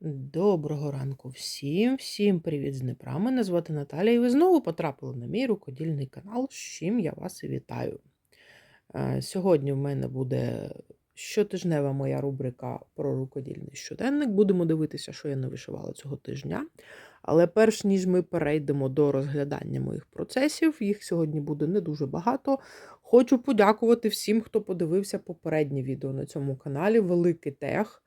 Доброго ранку всім, всім привіт з Дніпра. Мене звати Наталя, і ви знову потрапили на мій рукодільний канал, з чим я вас і вітаю. Е, Сьогодні в мене буде щотижнева моя рубрика про рукодільний щоденник. Будемо дивитися, що я не вишивала цього тижня. Але перш ніж ми перейдемо до розглядання моїх процесів, їх сьогодні буде не дуже багато. Хочу подякувати всім, хто подивився попереднє відео на цьому каналі. Великий тех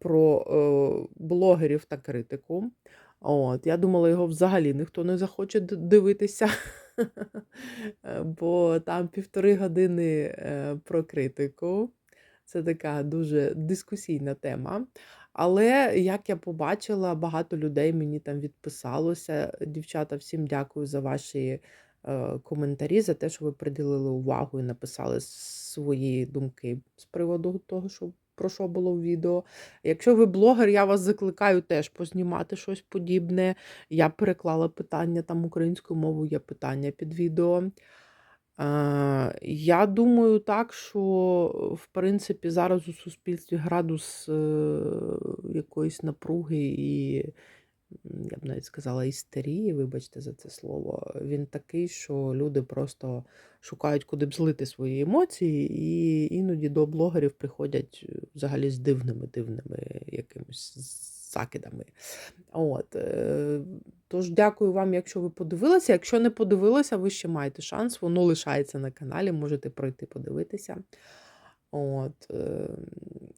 про е, блогерів та критику. От, Я думала, його взагалі ніхто не захоче дивитися, Е, бо там півтори години е, про критику. Це така дуже дискусійна тема. Але як я побачила, багато людей мені там відписалося. Дівчата, всім дякую за ваші е, коментарі, за те, що ви приділили увагу і написали свої думки з приводу того, що про що було в відео. Якщо ви блогер, я вас закликаю теж познімати щось подібне. Я переклала питання там українською мовою, є питання під відео. Я думаю так, що в принципі зараз у суспільстві градус е, якоїсь напруги і, я б навіть сказала, істерії, вибачте за це слово, він такий, що люди просто шукають, куди б злити свої емоції, і іноді до блогерів приходять е, взагалі з дивними дивними якимось закидами. От, е, тож дякую вам, якщо ви подивилися. Якщо не подивилися, ви ще маєте шанс, воно лишається на каналі, можете пройти подивитися. От, е,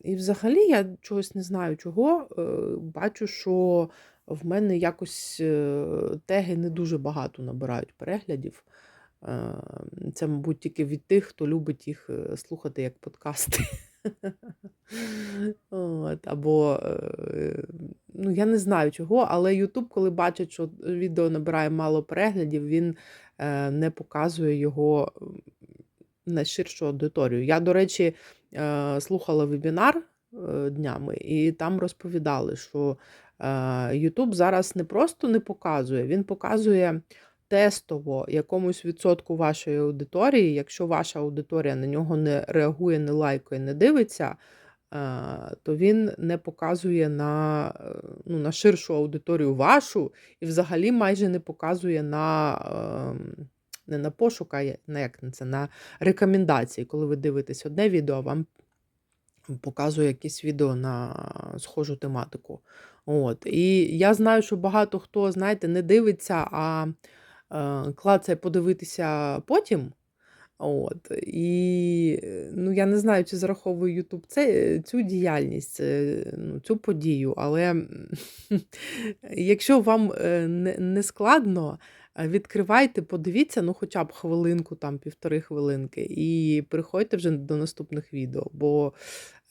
і взагалі я чогось не знаю чого. Бачу, що в мене якось е, теги не дуже багато набирають переглядів. Е, Це, мабуть, тільки від тих, хто любить їх е, слухати як подкасти. От, або, ну, я не знаю чого, але YouTube, коли бачить, що відео набирає мало переглядів, він не показує його на ширшу аудиторію. Я, до речі, слухала вебінар днями, і там розповідали, що YouTube зараз не просто не показує, він показує тестово якомусь відсотку вашої аудиторії. Якщо ваша аудиторія на нього не реагує, не лайкає, не дивиться, е, то він не показує на, е, ну, на ширшу аудиторію вашу і взагалі майже не показує на. ем, Не на пошук, а на це, на рекомендації. Коли ви дивитесь одне відео, вам показує якесь відео на схожу тематику. От. І я знаю, що багато хто, знаєте, не дивиться, а е, клацає подивитися потім. От. І ну, я не знаю, чи зараховує це, цю діяльність, е, ну, цю подію, але якщо вам е, не, складно, відкривайте, подивіться, ну хоча б хвилинку, там півтори хвилинки, і приходьте вже до наступних відео, бо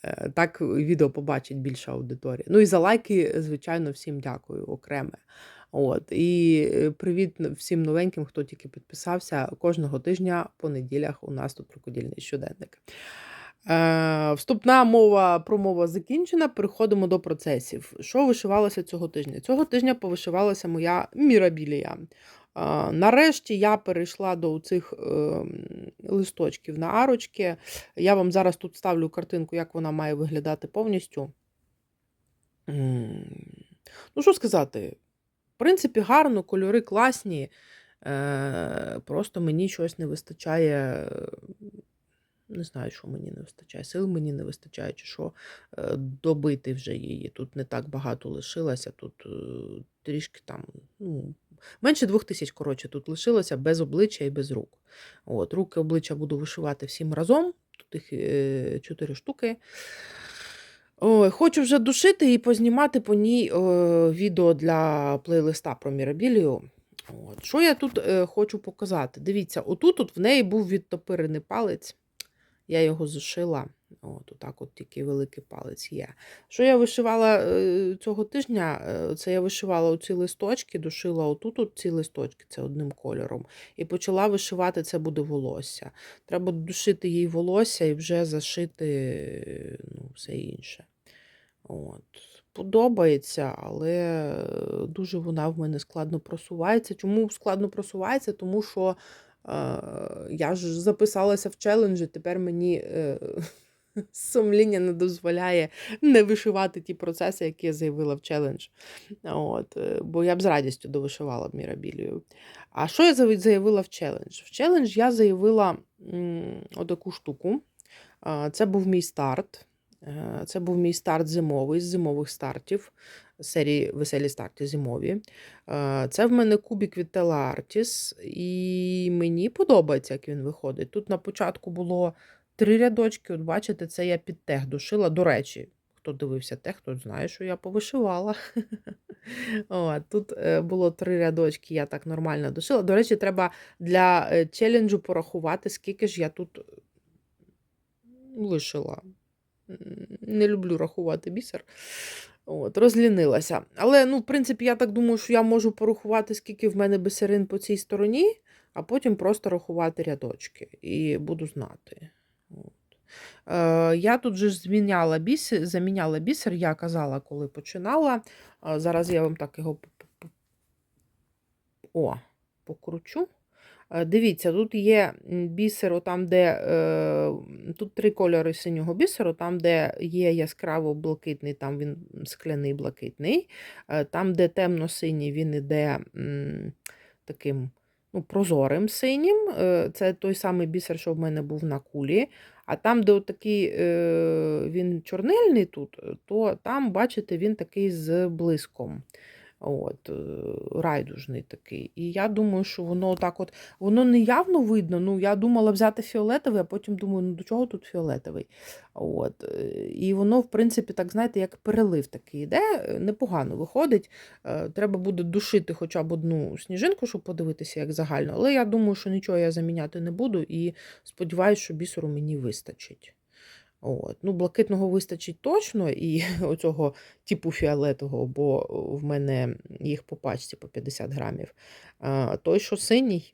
е, так відео побачить більша аудиторія. Ну і за лайки, звичайно, всім дякую окреме. От, і е, привіт всім новеньким, хто тільки підписався. Кожного тижня по неділях у нас тут крокодільний щоденник. Е, вступна мова промова закінчена. Переходимо до процесів. Що вишивалося цього тижня? Цього тижня повишивалася моя мірабілія. Е, нарешті я перейшла до цих листочків на арочки. Я вам зараз тут ставлю картинку, як вона має виглядати повністю. Ну, що сказати? В принципі, гарно, кольори класні. Е, просто мені щось не вистачає. е, Не знаю, що мені не вистачає. Сил мені не вистачає, чи що е, добити вже її. Тут не так багато лишилося. Тут е, трішки там, ну, менше двох тисяч, коротше, тут лишилося без обличчя і без рук. От, руки обличчя буду вишивати всім разом. Тут їх е, чотири штуки. Ой, хочу вже душити і познімати по ній е, відео для плейлиста про мірабілію. От. Що я тут е, хочу показати? Дивіться, отут от в неї був відтопирений палець. Я його зашила. От, отак от тільки великий палець є. Що я вишивала е, цього тижня? Е, Це я вишивала оці листочки, душила отут от ці листочки, це одним кольором. І почала вишивати це буде волосся. Треба душити їй волосся і вже зашити ну, все інше. От. Подобається, але е, дуже вона в мене складно просувається. Чому складно просувається? Тому що я ж записалася в челенджі, тепер мені сумління не дозволяє не вишивати ті процеси, які я заявила в челендж. От, е, бо я б з радістю довишивала б мірабілію. А що я заявила в челендж? В челендж я заявила отаку штуку. Це був мій старт. Е, Це був мій старт зимовий з зимових стартів серії Веселі старти зимові. Е, Це в мене кубік від Artis, і мені подобається, як він виходить. Тут на початку було три рядочки. От бачите, це я під тех дошила. До речі, хто дивився тех, той знає, що я повишивала. От, тут е, було три рядочки, я так нормально дошила. До речі, треба для е, челенджу порахувати, скільки ж я тут е, вишила. Не люблю рахувати бісер. От, розлінилася. Але, ну, в принципі, я так думаю, що я можу порахувати, скільки в мене бисерин по цій стороні, а потім просто рахувати рядочки. І буду знати. Е, я тут же зміняла бісер, заміняла бісер, я казала, коли починала. Е, зараз я вам так його о, покручу. Е, Дивіться, тут є бісер, там, де тут три кольори синього бісеру, там, де є яскраво блакитний, там він скляний блакитний. Там, де темно-синій, він іде таким ну, прозорим синім. Це той самий бісер, що в мене був на кулі. А там, де такий е, він чорнильний тут, то там, бачите, він такий з блиском. От, е, райдужний такий. І я думаю, що воно так от, воно не явно видно. Ну, я думала взяти фіолетовий, а потім думаю, ну до чого тут фіолетовий? От, е, і воно, в принципі, так, знаєте, як перелив такий йде, е, непогано виходить. Треба буде душити хоча б одну сніжинку, щоб подивитися, як загально. Але я думаю, що нічого я заміняти не буду і сподіваюся, що бісеру мені вистачить. От. Ну, блакитного вистачить точно, і оцього типу фіолетового, бо в мене їх по пачці по 50 грамів. А той, що синій,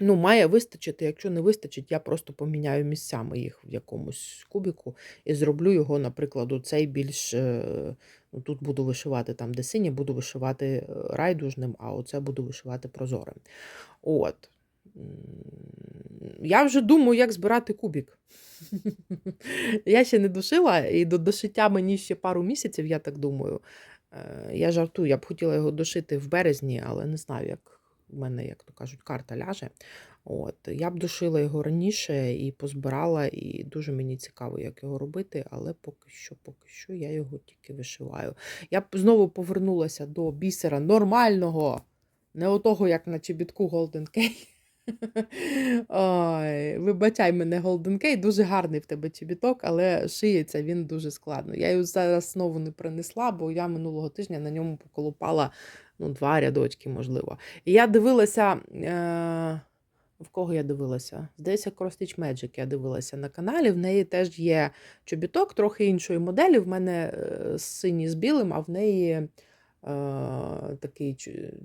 ну, має вистачити. Якщо не вистачить, я просто поміняю місцями їх в якомусь кубіку і зроблю його, наприклад, цей більш. е, Ну, тут буду вишивати там, де синє, буду вишивати е, райдужним, а оце буду вишивати прозорим. От. Я вже думаю, як збирати кубік. Я ще не дошила, і до дошиття мені ще пару місяців, я так думаю. Е, Я жартую, я б хотіла його дошити в березні, але не знаю, як в мене, як то кажуть, карта ляже. От. Я б дошила його раніше і позбирала, і дуже мені цікаво, як його робити, але поки що, поки що я його тільки вишиваю. Я б знову повернулася до бісера нормального, не отого, як на чобітку Golden Key. Ой, вибачай мене Golden Key, дуже гарний в тебе чобіток, але шиється він дуже складно. Я його зараз знову не принесла, бо я минулого тижня на ньому поколупала ну, два рядочки, можливо. І я дивилася. Е- в кого я дивилася? Здається, Cross Stitch Magic я дивилася на каналі. В неї теж є чобіток, трохи іншої моделі. В мене е, синій з білим, а в неї такий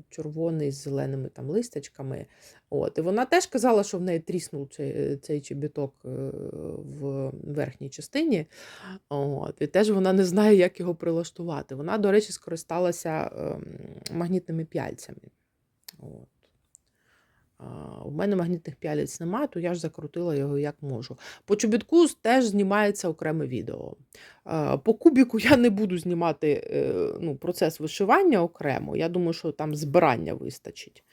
червоний з зеленими там листочками. От. І вона теж казала, що в неї тріснув цей, цей чобіток е, в верхній частині. От. І теж вона не знає, як його прилаштувати. Вона, до речі, скористалася ем, магнітними пяльцями. От. У мене магнітних пялець немає, то я ж закрутила його як можу. По чобітку теж знімається окреме відео. По кубіку я не буду знімати е, ну, процес вишивання окремо. Я думаю, що там збирання вистачить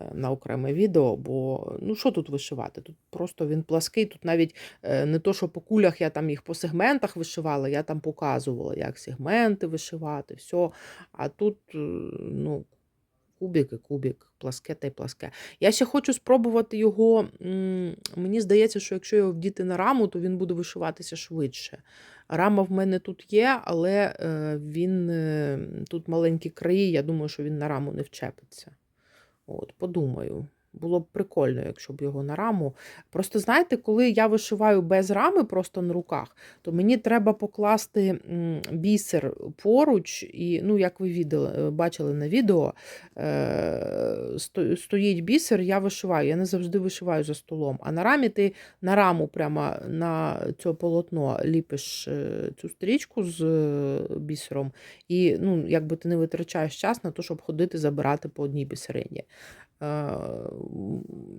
е, на окреме відео, бо ну що тут вишивати? Тут просто він плаский, тут навіть е, не то, що по кулях я там їх по сегментах вишивала, я там показувала, як сегменти вишивати, все. А тут, ну, кубік і кубік, пласке та й пласке. Я ще хочу спробувати його. Мені здається, що якщо його вдіти на раму, то він буде вишиватися швидше. Рама в мене тут є, але е, він е, тут маленькі краї, я думаю, що він на раму не вчепиться. От, подумаю. Було б прикольно, якщо б його на раму. Просто знаєте, коли я вишиваю без рами просто на руках, то мені треба покласти бісер поруч, і, ну, як ви відео, бачили на відео, е, стоїть бісер, я вишиваю. Я не завжди вишиваю за столом. А на рамі ти на раму прямо на це полотно ліпиш е, цю стрічку з е, бісером, і ну, якби ти не витрачаєш час на те, щоб ходити забирати по одній бісерині. Е,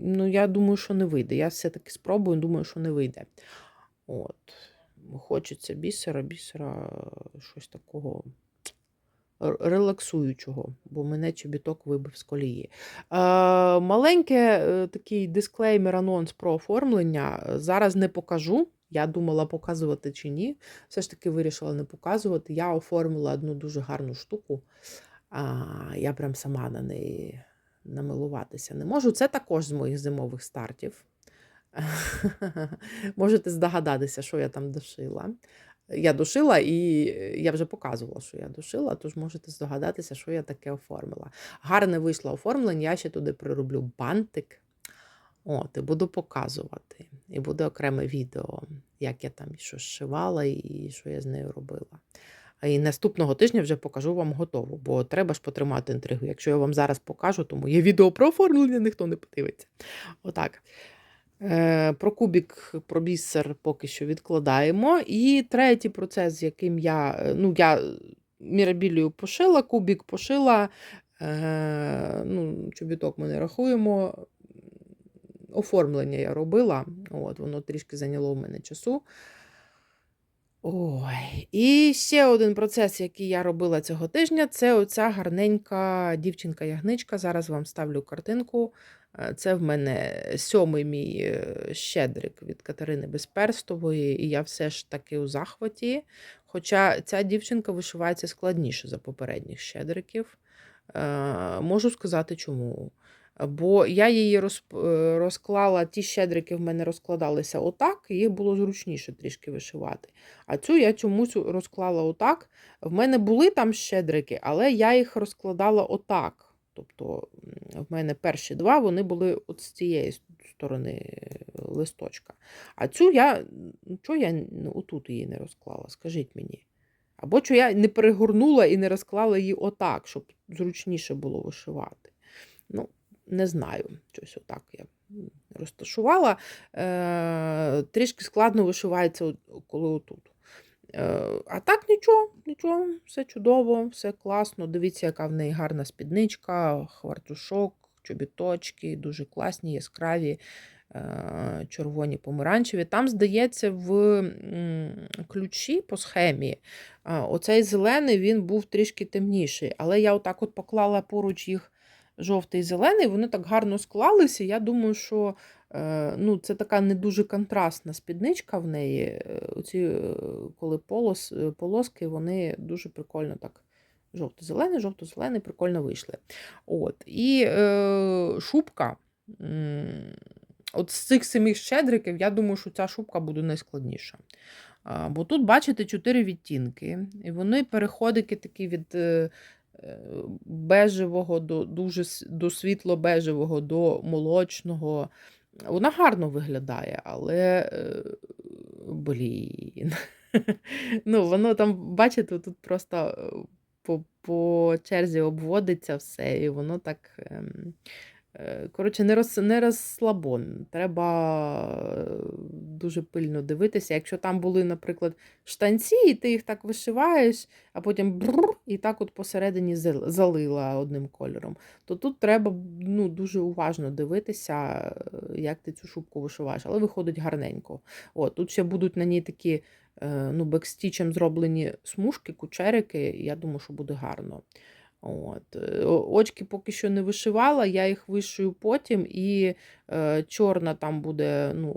ну, я думаю, що не вийде. Я все-таки спробую, думаю, що не вийде. От. Хочеться бісера, бісера, щось такого релаксуючого, бо мене чобіток вибив з колії. Е, маленьке е, такий дисклеймер, анонс про оформлення. Зараз не покажу. Я думала показувати чи ні. Все ж таки вирішила не показувати. Я оформила одну дуже гарну штуку. А, я прям сама на неї намилуватися не можу. Це також з моїх зимових стартів. Можете здогадатися, що я там дошила. Я дошила і я вже показувала, що я дошила, тож можете здогадатися, що я таке оформила. Гарне вийшло оформлення, я ще туди прироблю бантик. От, і буду показувати. І буде окреме відео, як я там що зшивала і що я з нею робила. І наступного тижня вже покажу вам готову, бо треба ж потримати інтригу. Якщо я вам зараз покажу, то моє відео про оформлення ніхто не подивиться. Отак. Е, Про кубік, про бісер поки що відкладаємо. І третій процес, яким я, е, ну, я мірабілію пошила, кубік пошила, е, ну, чобіток ми не рахуємо. Оформлення я робила, от, воно трішки зайняло в мене часу. Ой, і ще один процес, який я робила цього тижня, це оця гарненька дівчинка-ягничка. Зараз вам ставлю картинку. Е, Це в мене сьомий мій е, щедрик від Катерини Безперстової, і я все ж таки у захваті. Хоча ця дівчинка вишивається складніше за попередніх щедриків. Е, Можу сказати чому. Бо я її розп- е, розклала, ті щедрики в мене розкладалися отак, і їх було зручніше трішки вишивати. А цю я чомусь розклала отак. В мене були там щедрики, але я їх розкладала отак. Тобто в мене перші два вони були от з цієї сторони е, листочка. А цю я чого я н- отут її не розклала? Скажіть мені. Або що я не перегорнула і не розклала її отак, щоб зручніше було вишивати. Ну, не знаю, щось отак я розташувала. Е, трішки складно вишивається, коли отут. Е, а так нічого, нічого, все чудово, все класно. Дивіться, яка в неї гарна спідничка, хвартушок, чобіточки, дуже класні, яскраві, е, червоні, помаранчеві. Там, здається, в ключі по схемі оцей зелений він був трішки темніший, але я отак от поклала поруч їх жовтий і зелений, вони так гарно склалися. Я думаю, що е, ну, це така не дуже контрастна спідничка в неї. Е, Оці, е, коли полос, полоски, вони дуже прикольно так. Жовто-зелений, жовто-зелений, прикольно вийшли. От. І е, шубка. От з цих семи щедриків, я думаю, що ця шубка буде найскладніша. Бо тут, бачите, чотири відтінки, і вони переходики такі від бежевого до дуже до світло-бежевого, до молочного. Вона гарно виглядає, але е, блін. Ну, воно там, бачите, тут просто е, по, по черзі обводиться все, і воно так. Е, Коротше, не, роз, не розслабон. Треба е, дуже пильно дивитися. Якщо там були, наприклад, штанці, і ти їх так вишиваєш, а потім брур, і так от посередині залила одним кольором, то тут треба ну, дуже уважно дивитися, е, як ти цю шубку вишиваєш, але виходить гарненько. От, тут ще будуть на ній такі ну, бекстічем зроблені смужки, кучерики, я думаю, що буде гарно. От. е, Очки поки що не вишивала, я їх вишию потім, і е, чорна там буде ну,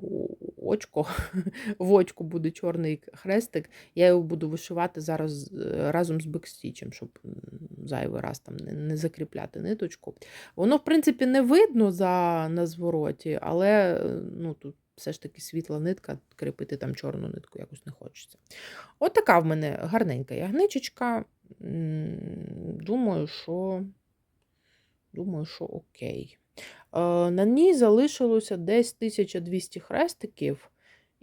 очко, в очку буде чорний хрестик. Я його буду вишивати зараз е, разом з бекстічем, щоб зайвий раз там не, не закріпляти ниточку. Воно, в принципі, не видно за, на звороті, але е, ну, тут все ж таки світла нитка, кріпити там чорну нитку якось не хочеться. От така в мене гарненька ягничечка. Думаю, що, думаю, що окей. Е, На ній залишилося десь 1200 хрестиків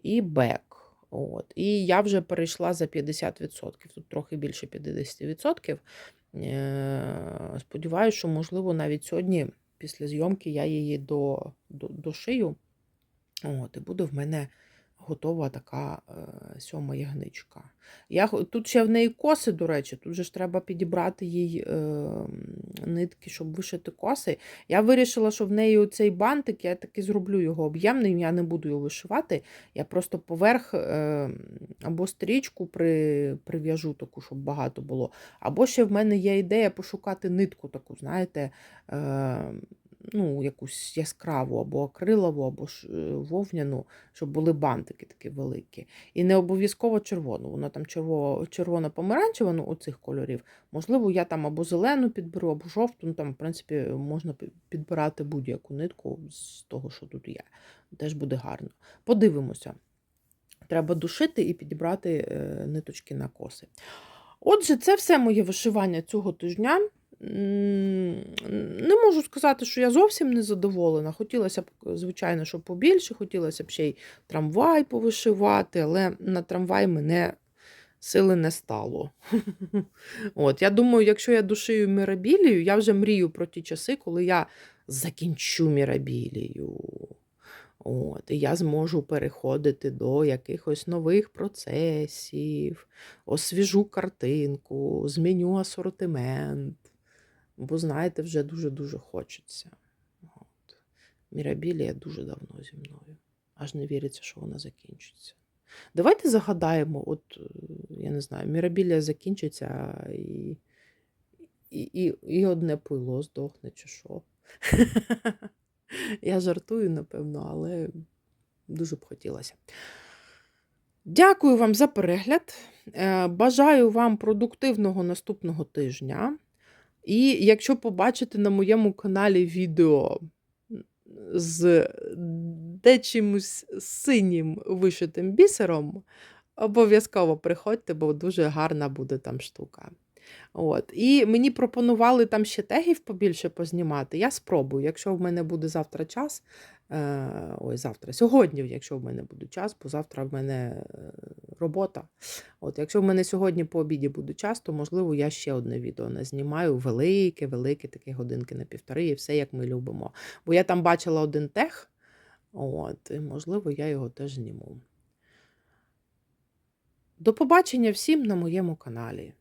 і бек. От. І я вже перейшла за 50%, тут трохи більше 50%. Е, Сподіваюся, що, можливо, навіть сьогодні, після зйомки, я її до, до, дошию. От, і буде в мене готова така е, сьома ягничка. Я, тут ще в неї коси, до речі, тут же ж треба підібрати їй е, нитки, щоб вишити коси. Я вирішила, що в неї оцей бантик, я таки зроблю його об'ємним, я не буду його вишивати. Я просто поверх е, або стрічку при, прив'яжу таку, щоб багато було. Або ще в мене є ідея пошукати нитку таку, знаєте, е, ну, якусь яскраву, або акрилову, або е, вовняну, щоб були бантики такі великі. І не обов'язково червону. Воно там червоно-помаранчева, ну, оцих кольорів. Можливо, я там або зелену підберу, або жовту. Ну, там, в принципі, можна підбирати будь-яку нитку з того, що тут є. Теж буде гарно. Подивимося. Треба душити і підібрати е, ниточки на коси. Отже, це все моє вишивання цього тижня. Не можу сказати, що я зовсім не задоволена. Хотілося б, звичайно, щоб побільше, хотілося б ще й трамвай повишивати, але на трамвай мене сили не стало. От, я думаю, якщо я душию мірабілію, я вже мрію про ті часи, коли я закінчу мірабілію. От, і я зможу переходити до якихось нових процесів, освіжу картинку, зміню асортимент. Бо, знаєте, вже дуже-дуже хочеться. От. Мірабілія дуже давно зі мною. Аж не віриться, що вона закінчиться. Давайте загадаємо, от, е, я не знаю, мірабілія закінчиться і, і, і, і одне пило здохне, чи що. Я жартую, напевно, але дуже б хотілося. Дякую вам за перегляд. Е, Бажаю вам продуктивного наступного тижня. І якщо побачите на моєму каналі відео з дечимось синім вишитим бісером, обов'язково приходьте, бо дуже гарна буде там штука. От. І мені пропонували там ще тегів побільше познімати. Я спробую, якщо в мене буде завтра час. Е, ой, завтра, сьогодні, якщо в мене буде час, бо завтра в мене е, робота. От, якщо в мене сьогодні по обіді буде час, то можливо я ще одне відео назнімаю. Велике, велике, таке годинки на півтори, і все як ми любимо. Бо я там бачила один тег, от, і можливо, я його теж зніму. До побачення всім на моєму каналі.